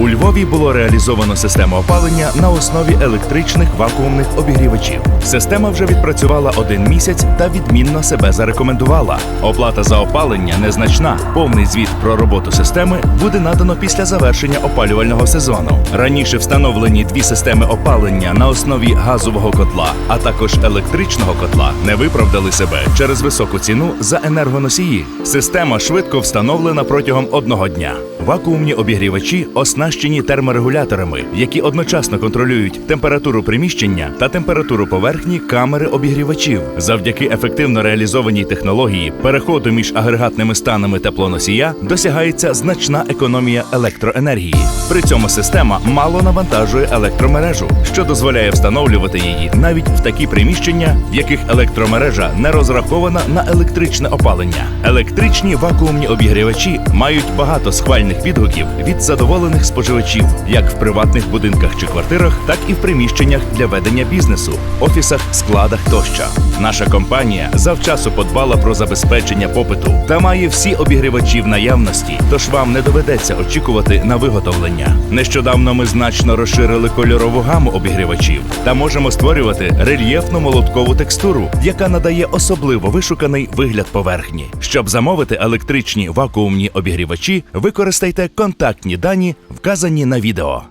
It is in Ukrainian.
У Львові було реалізовано систему опалення на основі електричних вакуумних обігрівачів. Система вже відпрацювала один місяць та відмінно себе зарекомендувала. Оплата за опалення незначна. Повний звіт про роботу системи буде надано після завершення опалювального сезону. Раніше встановлені дві системи опалення на основі газового котла, а також електричного котла, не виправдали себе через високу ціну за енергоносії. Система швидко встановлена протягом одного дня. Вакуумні обігрівачі оснащені терморегуляторами, які одночасно контролюють температуру приміщення та температуру поверхні камери обігрівачів. Завдяки ефективно реалізованій технології переходу між агрегатними станами теплоносія досягається значна економія електроенергії. При цьому система мало навантажує електромережу, що дозволяє встановлювати її навіть в такі приміщення, в яких електромережа не розрахована на електричне опалення. Електричні вакуумні обігрівачі мають багато схвальних відгуків від задоволених споживачів, як в приватних будинках чи квартирах, так і в приміщеннях для ведення бізнесу, офісах, складах тощо. Наша компанія завчасу подбала про забезпечення попиту та має всі обігрівачі в наявності, тож вам не доведеться очікувати на виготовлення. Нещодавно ми значно розширили кольорову гаму обігрівачів та можемо створювати рельєфну молоткову текстуру, яка надає особливо вишуканий вигляд поверхні. Щоб замовити електричні вакуумні обігрівачі, використайте контактні дані, вказані на відео.